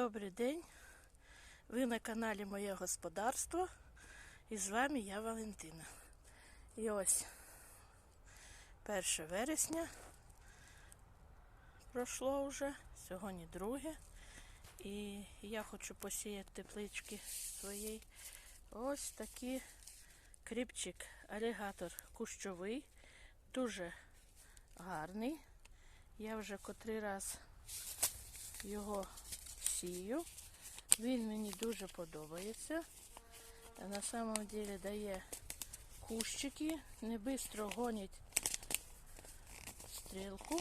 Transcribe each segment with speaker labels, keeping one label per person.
Speaker 1: Добрий день. Ви на каналі Моє Господарство. І з вами я Валентина. І ось 1 вересня пройшло вже, сьогодні друге. І я хочу посіяти теплички своєї. Ось такий кріпчик, алігатор кущовий, дуже гарний. Я вже котрий раз його сію. Він мені дуже подобається. На самом деле дає кущики, не швидко гонять стрілку,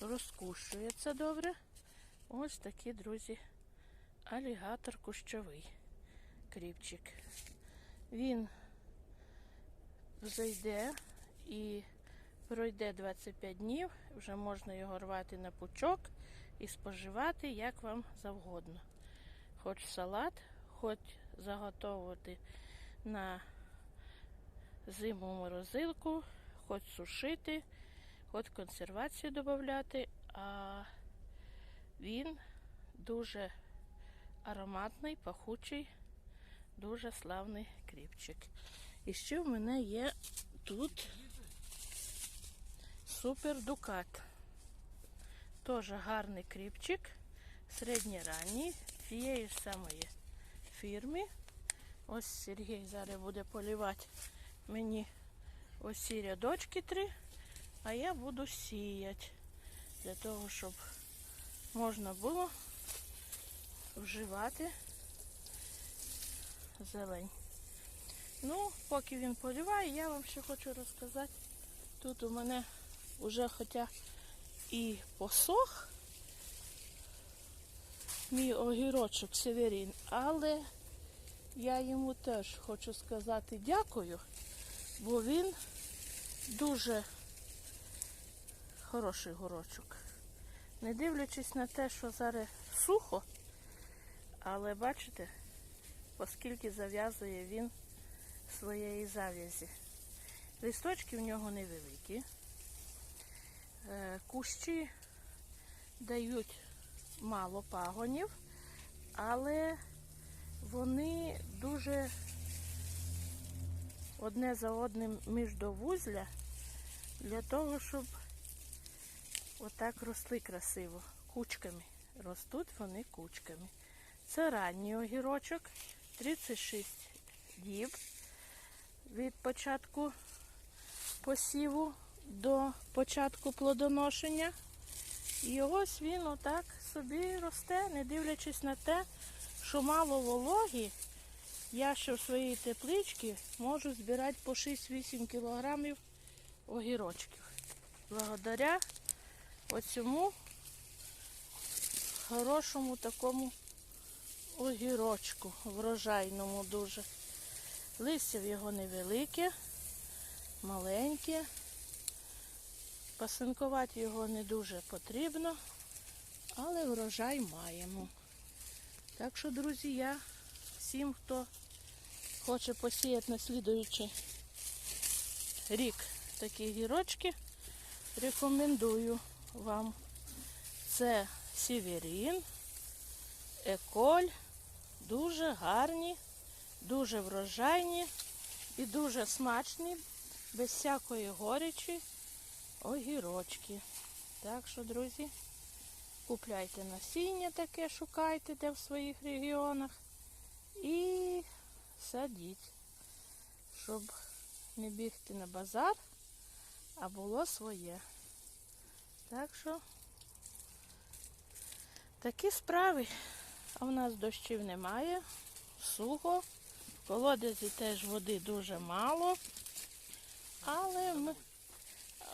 Speaker 1: розкушується добре. Ось такий, друзі, алігатор кущовий кріпчик. Він зайде і пройде 25 днів, вже можна його рвати на пучок і споживати як вам завгодно. Хоч салат, хоч заготовувати на зиму морозилку, хоч сушити, хоч консервацію додати, а він дуже ароматний, пахучий, дуже славний кріпчик. І ще в мене є тут супер дукат. Теж гарний кріпчик, середньоранній, тієї ж самої фірми. Ось Сергій зараз буде полівати мені ось ці рядочки три, а я буду сіяти для того, щоб можна було вживати зелень. Ну, поки він поліває, я вам ще хочу розказати. Тут у мене вже хоча і посох мій огірочок Северін, але я йому теж хочу сказати дякую, бо він дуже хороший горочок. Не дивлячись на те, що зараз сухо, але бачите, оскільки зав'язує він своєї зав'язі. Листочки в нього невеликі. Е, Кущі дають мало пагонів, але вони дуже одне за одним міждовузля для того, щоб отак росли красиво. Кучками. Ростуть вони кучками. Це ранній огірочок, 36 діб від початку посіву до початку плодоношення. І ось він отак собі росте, не дивлячись на те, що мало вологі, я ще в своїй тепличці можу збирати по 6-8 кілограмів огірочків. Благодаря оцьому хорошому такому огірочку, врожайному дуже. Листя в його невелике, маленьке. Пасинкувати його не дуже потрібно, але врожай маємо. Так що, друзі, я всім, хто хоче посіяти на слідуючий рік такі гірочки, рекомендую вам. Це Сіверін, Еколь, дуже гарні, дуже врожайні і дуже смачні, без всякої горечі огірочки. Так що, друзі, купляйте насіння таке, шукайте де в своїх регіонах і садіть, щоб не бігти на базар, а було своє. Так що такі справи. А в нас дощів немає, сухо, в колодязі теж води дуже мало, але ми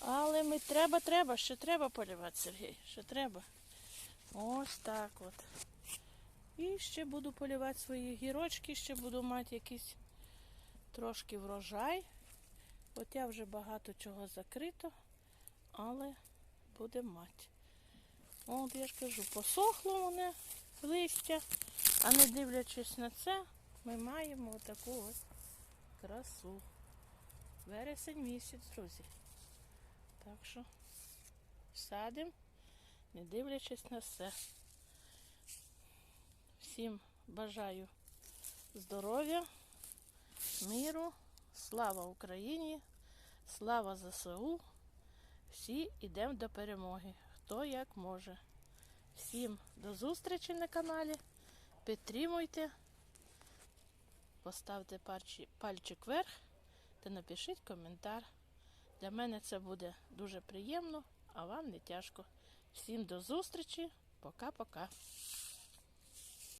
Speaker 1: але ми треба, треба, ще треба полювати, Сергій, ще треба. Ось так от. І ще буду полювати свої гірочки, ще буду мати якийсь трошки врожай. Хоча вже багато чого закрито, але будемо мати. От я ж кажу, посохло мене листя, а не дивлячись на це, ми маємо отаку ось красу. Вересень місяць, друзі. Так що садимо, не дивлячись на все. Всім бажаю здоров'я, миру, слава Україні, слава ЗСУ. Всі йдемо до перемоги, хто як може. Всім до зустрічі на каналі. Підтримуйте, поставте пальчик, вверх та напишіть коментар. Для мене це буде дуже приємно, а вам не тяжко. Всім до зустрічі. Пока-пока.